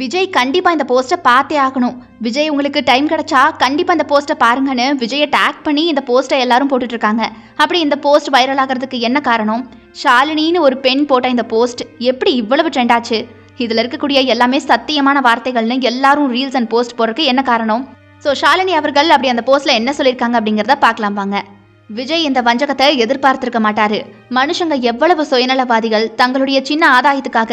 விஜய் கண்டிப்பா இந்த போஸ்ட்டை பார்த்தே ஆகணும். விஜய் உங்களுக்கு டைம் கிடைச்சா கண்டிப்பா இந்த போஸ்ட்டை பாருங்கன்னு விஜயை டேக் பண்ணி இந்த போஸ்ட்டை எல்லாரும் போட்டுட்டு இருக்காங்க. அப்படி இந்த போஸ்ட் வைரல் ஆகிறதுக்கு என்ன காரணம்? ஷாலினின்னு ஒரு பெண் போட்ட இந்த போஸ்ட் எப்படி இவ்வளவு ட்ரெண்ட் ஆச்சு? இதுல இருக்கக்கூடிய எல்லாமே சத்தியமான வார்த்தைகள்னு எல்லாரும் ரீல்ஸ் அண்ட் போஸ்ட் போடுறதுக்கு என்ன காரணம்? ஸோ ஷாலினி அவர்கள் அப்படி அந்த போஸ்ட்ல என்ன சொல்லியிருக்காங்க அப்படிங்கிறத பார்க்கலாம் வாங்க. விஜய் இந்த வஞ்சகத்தை எதிர்பார்த்திருக்க மாட்டாரு. மனுஷங்க எவ்வளவு சுயநலவாதிகள் தங்களுடைய சின்ன ஆதாயத்துக்காக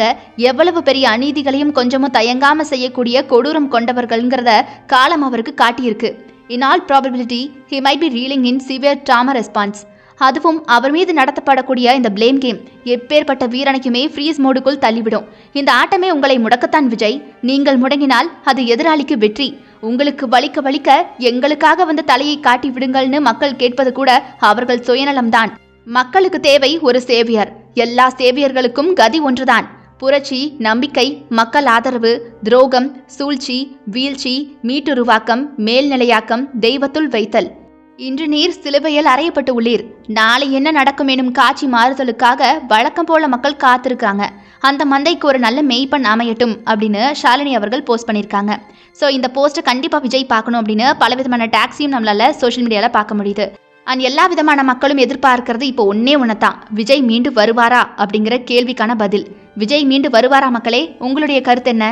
எவ்வளவு பெரிய அநீதிகளையும் கொஞ்சமும் தயங்காம செய்யக்கூடிய கொடூரம் கொண்டவர்கள்ங்கிறத காலம் அவருக்கு காட்டியிருக்கு. In all probability he might be reeling in severe trauma response அதுவும் அவர் மீது நடத்தப்படக்கூடிய இந்த ப்ளேம் கேம் எப்பேற்பட்ட வீரனைக்குமே ஃப்ரீஸ் மோடுக்குள் தள்ளிவிடும். இந்த ஆட்டமே உங்களை முடக்கத்தான் விஜய். நீங்கள் முடங்கினால் அது எதிராளிக்கு வெற்றி. உங்களுக்கு வலிக்க வலிக்க எங்களுக்காக வந்து தலையை காட்டி விடுங்கள்னு மக்கள் கேட்பது கூட அவர்கள் சுயநலம்தான். மக்களுக்கு தேவை ஒரு சேவியர். எல்லா சேவியர்களுக்கும் கதி ஒன்றுதான். புரட்சி நம்பிக்கை மக்கள் ஆதரவு துரோகம் சூழ்ச்சி வீழ்ச்சி மீட்டுருவாக்கம் மேல்நிலையாக்கம் தெய்வத்துள் வைத்தல். இன்று நீர் சிலுவையில் அறையப்பட்டு உள்ளீர். நாளை என்ன நடக்கும் எனும் காட்சி மாறுதலுக்காக வழக்கம் போல மக்கள் காத்திருக்காங்க அந்த மந்தைக்கு ஒரு நல்ல மெய்ப்பெண் அமையட்டும் அப்படின்னு ஷாலினி அவர்கள் போஸ்ட் பண்ணியிருக்காங்க. ஸோ இந்த போஸ்ட்டை கண்டிப்பாக விஜய் பார்க்கணும் அப்படின்னு பல விதமான டேக்ஸையும் நம்மளால சோஷியல் மீடியாவில் பார்க்க முடியுது. அண்ட் எல்லா விதமான மக்களும் எதிர்பார்க்கறது இப்போ ஒன்னே ஒன்று தான் விஜய் மீண்டு வருவாரா அப்படிங்கிற கேள்விக்கான பதில். விஜய் மீண்டு வருவாரா மக்களே? உங்களுடைய கருத்து என்ன?